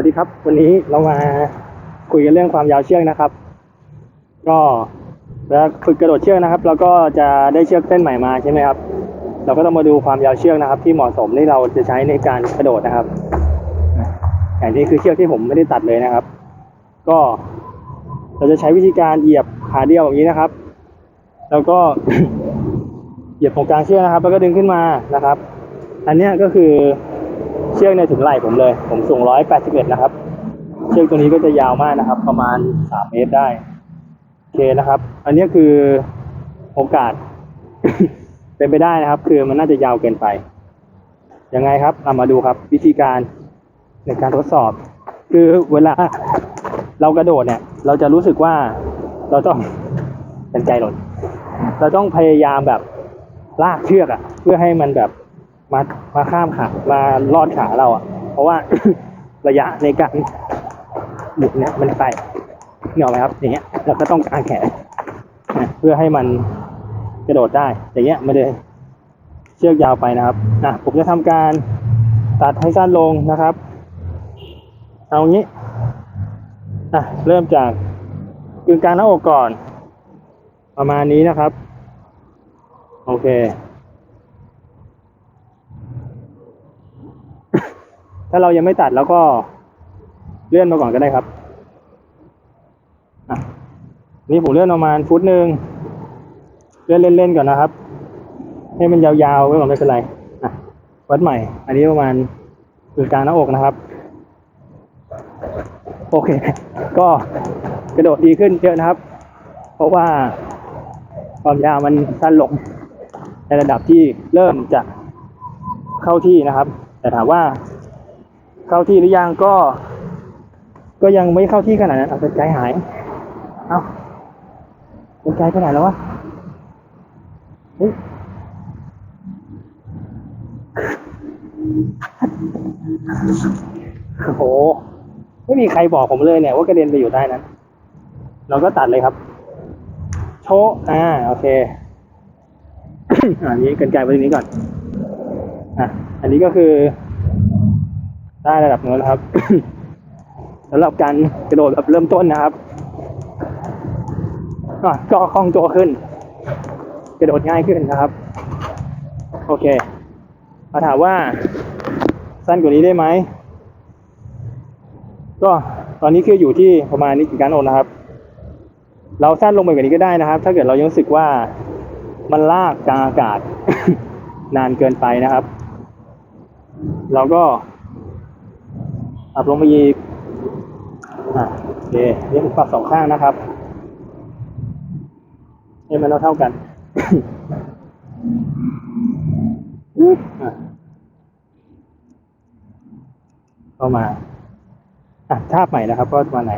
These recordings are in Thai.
วัสดีครับ วันนี้เรามาคุยกันเรื่องความยาวเชือกนะครับ ก็เวลาฝึกกระโดดเชือกนะครับเราก็จะได้เชือกเส้นใหม่มาใช่ไหมครับ เราก็ต้องมาดูความยาวเชือกนะครับ ที่เหมาะสมที่เราจะใช้ในการกระโดดนะครับอย่างนี้คือเชือกที่ผมไม่ได้ตัดเลยนะครับ ก็ เราจะใช้วิธีการเหยียบขาเดียวแบบนี้นะครับ แล้วก็เหยียบตรงกลางเชือกนะครับ แล้วก็ดึงขึ้นมานะครับ อันนี้ก็คือ ชือกในยถึงไหล่ผมเลย ผมสูงร้อยแปดสิบเอ็ดนะครับ เชือกตัวนี้ก็จะยาวมากนะครับ ประมาณสามเมตรได้โอเคนะครับ อันนี้คือโอกาส เป็นไปได้นะครับ คือมันน่าจะยาวเกินไปยังไงครับเรามาดูครับ วิธีการในการทดสอบ คือเวลาเรากระโดดเนี่ย เราจะรู้สึกว่าเราต้องเป็นใจหล่นเราต้องพยายามแบบลากเชือกอะเพื่อให้มันแบบ มามาข้ามขามาลอดขาเราอะเพราะว่า ระยะในการหมุนเนี่ยมันไปเหนียวไหมครับ อย่างเงี้ยเราก็ต้องกางแขนเพื่อให้มันกระโดดได้ อย่างเงี้ยไม่ได้เชือกยาวไปนะครับนะผมจะทำการตัดให้สั้นลงนะครับ เอางี้อะเริ่มจากกึ่งกลางหน้าอกก่อน ประมาณนี้นะครับ โอเค ถ้าเรายังไม่ตัดแล้วก็เลื่อนมาก่อนก็ได้ครับอะนี่ผมเลื่อนประมาณฟุตหนึ่งเลื่อนเล่นๆก่อนนะครับ ให้มันยาวๆไว้ก่อนไม่เป็นไรอะวัดใหม่ อันนี้ประมาณกึ่งกลางหน้าอกนะครับ โอเค ก็กระโดดดีขึ้นเยอะนะครับ เพราะว่าความยาวมันสั้นลงในระดับที่เริ่มจะเข้าที่นะครับ แต่ถามว่า เข้าที่หรือยังก็ ก็ยังไม่เข้าที่ขนาดนั้นเอาเป็นใจหาย เอาเป็นใจไปไหนแล้ววะเฮ้ยโอ้โหไม่มีใครบอกผมเลยเนี่ย ว่ากระเด็นไปอยู่ใต้นั้น เราก็ตัดเลยครับ โชะอ่าโอเคอันนี้กันไกลไว้ตรงนี้ก่อนอะอันนี้ก็คือ ได้ระดับนู้นแล้วครับสำหรับการกระโดดแบบเริ่มต้นนะครับก็คล่องตัวขึ้น กระโดดง่ายขึ้นนะครับ โอเคมาถามว่า สั้นกว่านี้ได้ไหมก็ตอนนี้คืออยู่ที่ประมาณนี้กี่การโอนนะครับ เราสั้นลงไปกว่านี้ก็ได้นะครับ ถ้าเกิดเรายังรู้สึกว่ามันลากกลางอากาศ นานเกินไปนะครับ เราก็ ปรับลงไปอีกอะโอเคนี่ผมปรับสองข้างนะครับให้มันเท่ากันอะเข้ามาอะทาบใหม่นะครับ ก็ประมาณไหน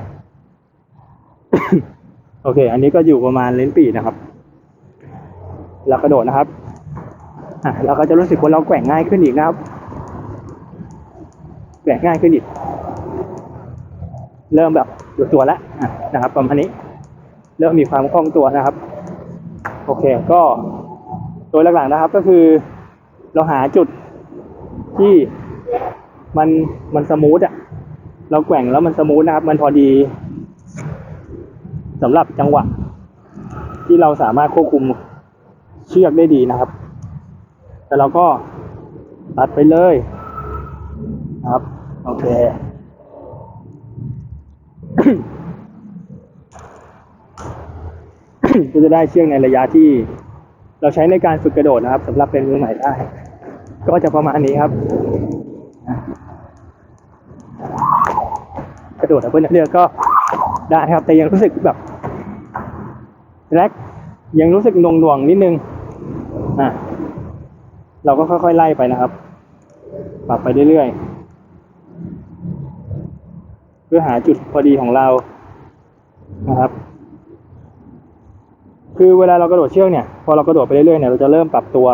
โอเค อันนี้ก็อยู่ประมาณเลนปีนะครับ เรากระโดดนะครับอะเราก็จะรู้สึกว่าเราแกว่งง่ายขึ้นอีกนะครับ แกว่งง่ายขึ้นอีก เริ่มแบบอยู่ตัวแล้วนะครับประมาณนี้ เริ่มมีความคล่องตัวนะครับ โอเคก็โดยหลักๆนะครับก็คือเราหาจุดที่มันมันสมูทอะเราแกว่งแล้วมันสมูทนะครับ มันพอดีสำหรับจังหวะ ที่เราสามารถควบคุมเชือกได้ดีนะครับ แต่เราก็ตัดไปเลย ครับ โอเค ก็จะได้เชือกในระยะที่ เราใช้ในการฝึกกระโดดนะครับสำหรับเป็นมือใหม่ได้ ก็จะประมาณนี้ครับ กระโดดเพื่อนเรือก็ได้ครับ แต่ยังรู้สึกแบบแรกยังรู้สึกหน่วงๆนิดนึงอะเราก็ค่อยๆไล่ไปนะครับ ปรับไปเรื่อยๆ พื่อหาจุดพอดีของเรานะครับ คือเวลาเรากระโดดเชือกเนี่ย พอเรากระโดดไปเรื่อยๆเนี่ยเราจะเริ่มปรับตัว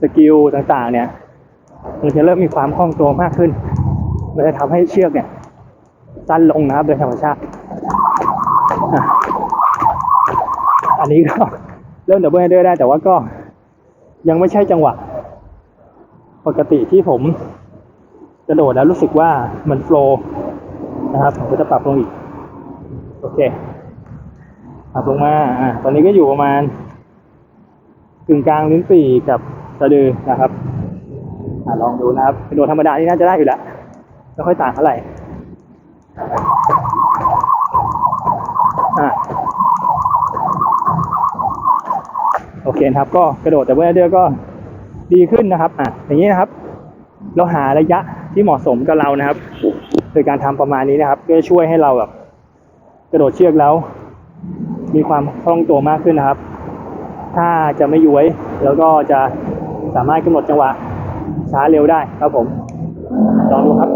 สกิลต่างๆ เนี่ยมันจะเริ่มมีความคล่องตัวมากขึ้นมันจะทำให้เชือกเนี่ยสั้นลงนะครับโดยธรรมชาติ อันนี้ก็เริ่มดับเบิลเฮดเดอร์ได้แต่ว่าก็ยังไม่ใช่จังหวะ ปกติที่ผม กระโดดแล้วรู้สึกว่ามันโฟล์นะครับผมก็จะปรับลงอีก โอเค ปรับลงมา อ่า ตอนนี้ก็อยู่ประมาณกึ่งกลางลิ้นปี่กับสะดือนะครับอลองดูนะครับกระโดดธรรมดานี่น่าจะได้อยู่แล้วไม่ค่อยต่างเท่าไหร่อ่าโอเคครับ ก็กระโดดแต่ว่าเดือก็ดีขึ้นนะครับ อะอย่างนี้นะครับ เราหาระยะ ที่เหมาะสมกับเรานะครับโดยการทำประมาณนี้นะครับก็จะช่วยให้เราแบบกระโดดเชือกแล้ว มีความคล่องตัวมากขึ้นนะครับ ถ้าจะไม่ย้วยแล้วก็จะสามารถกำหนดจังหวะช้าเร็วได้ครับผมลองดูครับ